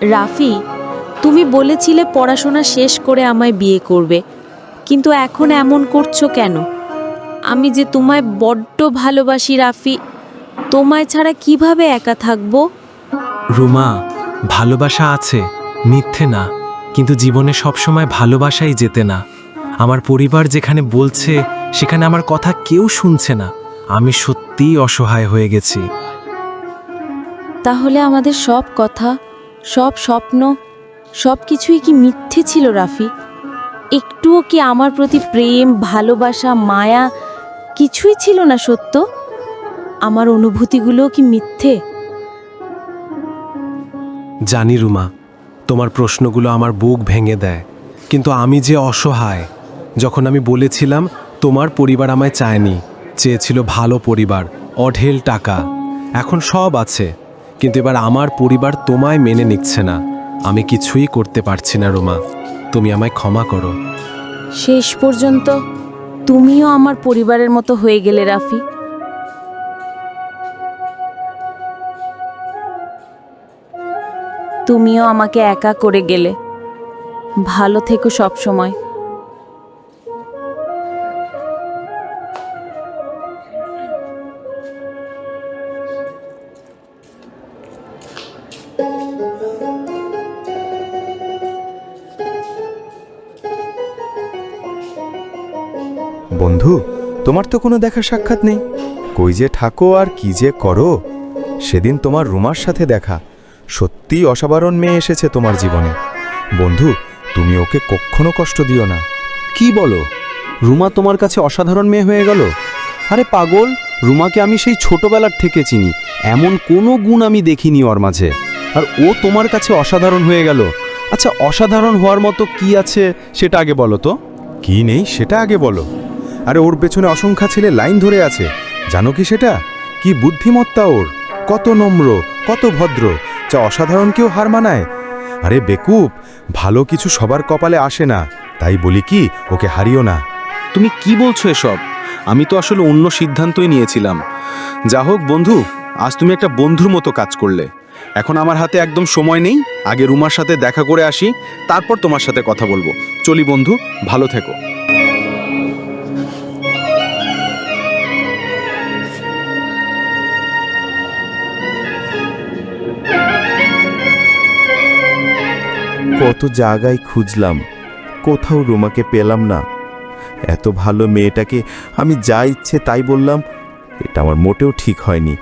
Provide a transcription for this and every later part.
রাফি তুমি বলেছিলে পড়াশোনা শেষ করে আমায় বিয়ে করবে কিন্তু এখন এমন করছ কেন? আমি যে তোমায় বড্ড ভালোবাসি রাফি তোমায় ছাড়া কীভাবে একা থাকব? রুমা ভালোবাসা আছে মিথ্যে না কিন্তু জীবনে সবসময় ভালোবাসাই যেতে না। আমার পরিবার যেখানে বলছে সেখানে আমার কথা কেউ শুনছে না। আমি সত্যিই অসহায় হয়ে গেছি। তাহলে আমাদের সব কথা সব স্বপ্ন, সব কিছুই কি মিথ্যে ছিল, রাফি? একটুও কি আমার প্রতি প্রেম, ভালোবাসা, মায়া কিছুই ছিল না সত্য? আমার অনুভূতিগুলোও কি মিথ্যে? জানি রুমা, তোমার প্রশ্নগুলো আমার বুক ভেঙে দেয়, কিন্তু আমি যে অসহায়, যখন আমি বলেছিলাম তোমার পরিবার আমায় চায়নি, চেয়েছিল ভালো পরিবার, অঢেল টাকা, এখন সব আছে। কিন্তু এবার আমার পরিবার তোমায় মেনে নিচ্ছে না। আমি কিছুই করতে পারছি না, রোমা। তুমি আমায় ক্ষমা করো। শেষ পর্যন্ত তুমিও আমার পরিবারের মতো হয়ে গেলে, রাফি। তুমিও আমাকে একা করে গেলে। ভালো থেকো সব বন্ধু তোমার তো কোনো দেখা সাক্ষাৎ নেই। কই যে থাকো আর কি যে করো সেদিন তোমার রুমার সাথে দেখা। সত্যিই অসাধারণ মেয়ে এসেছে তোমার জীবনে। বন্ধু তুমি ওকে কখনো কষ্ট দিও না। কি বলো? রুমা তোমার কাছে অসাধারণ মেয়ে হয়ে গেল? আরে পাগল রুমাকে আমি সেই ছোটবেলার থেকে চিনি। এমন কোনো গুণ আমি দেখিনি ওর মাঝে। আর ও তোমার কাছে অসাধারণ হয়ে গেল। আচ্ছা অসাধারণ হওয়ার মতো কি আছে সেটা আগে বলো তো। কি নেই সেটা আগে বলো। আরে ওর পেছনে অসংখ্যা ছেলে লাইন ধরে আছে। জানো কি সেটা? কি বুদ্ধিমত্তা ওর। কত নম্র, কত ভদ্র। যা অসাধারণ কেউ হার মানায়। আরে বেকুব, ভালো কিছু সবার কপালে আসে না। তাই বলি কি, ওকে হারিও না। তুমি কি বলছো এসব? আমি তো আসলে অন্য সিদ্ধান্তই নিয়েছিলাম। যা হোক বন্ধু, আজ তুমি একটা বন্ধুর মতো কাজ করলে। এখন আমার হাতে একদম সময় নেই। আগে রুমার সাথে দেখা করে আসি, তারপর তোমার সাথে কথা বলব। চলি বন্ধু, ভালো থেকো। কত জায়গায় খুঁজলাম, কোথাও রোমাকে পেলাম না। এত ভালো মেয়েটাকে আমি যা ইচ্ছে তাই বললাম, এটা আমার মোটেও ঠিক হয়নি।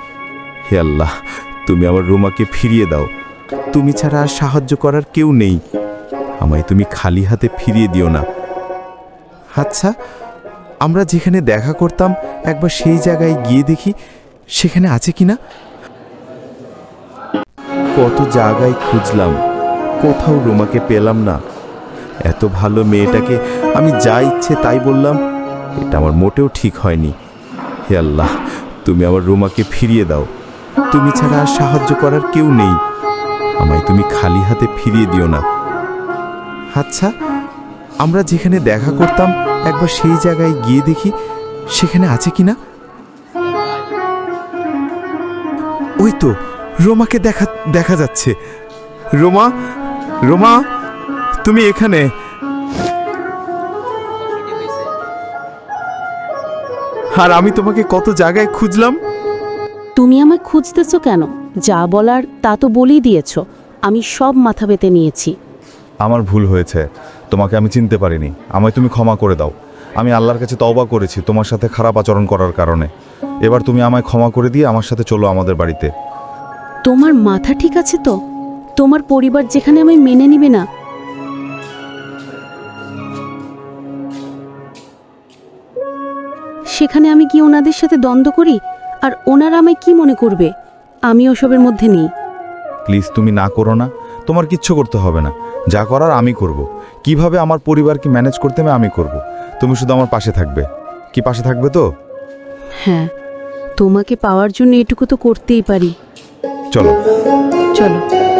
হে আল্লাহ, তুমি আমার রোমাকে ফিরিয়ে দাও। তুমি ছাড়া আর সাহায্য করার কেউ নেই। আমায় তুমি খালি হাতে ফিরিয়ে দিও না। আচ্ছা আমরা যেখানে দেখা করতাম, একবার সেই জায়গায় গিয়ে দেখি, সেখানে আছে কি না কত জায়গায় খুঁজলাম। কোথাও রোমাকে পেলাম না। এত ভালো মেয়েটাকে আমি যা ইচ্ছে তাই বললাম, এটা আমার মোটেও ঠিক হয়নি। হে আল্লাহ, তুমি আমার রোমাকে ফিরিয়ে দাও। তুমি ছাড়া আর সাহায্য করার কেউ নেই। আমায় তুমি খালি হাতে ফিরিয়ে দিও না। আচ্ছা আমরা যেখানে দেখা করতাম, একবার সেই জায়গায় গিয়ে দেখি সেখানে আছে কি না? ওই তো, রোমাকে দেখা দেখা যাচ্ছে। রোমা রোমা তুমি এখানে। আর আমি তোমাকে কত জায়গায় খুঁজলাম? তুমি আমায় খুঁজতেছো কেন? যা বলার তা তো বলেই দিয়েছ। আমি সব মাথা পেতে নিয়েছি। আমার ভুল হয়েছে। তোমাকে আমি চিনতে পারিনি। আমায় তুমি ক্ষমা করে দাও। আমি আল্লাহর কাছে তওবা করেছি তোমার সাথে খারাপ আচরণ করার কারণে। এবার তুমি আমায় ক্ষমা করে দিয়ে আমার সাথে চলো আমাদের বাড়িতে। তোমার মাথা ঠিক আছে তো? তোমার পরিবার যেখানে আমায় মেনে নিবে না। সেখানে আমি কি ওনাদের সাথে দ্বন্দ্ব করি? আর ওনারা আমায় কি মনে করবে? আমি ওসবের মধ্যে নেই। প্লিজ তুমি না করো না। তোমার কিচ্ছু করতে হবে না। যা করার আমি করব। কীভাবে আমার পরিবারকে ম্যানেজ করতে হবে আমি করব। তুমি শুধু আমার পাশে থাকবে। কি পাশে থাকবে তো? হ্যাঁ তোমাকে পাওয়ার জন্য এটুকু তো করতেই পারি। চলো। চলো।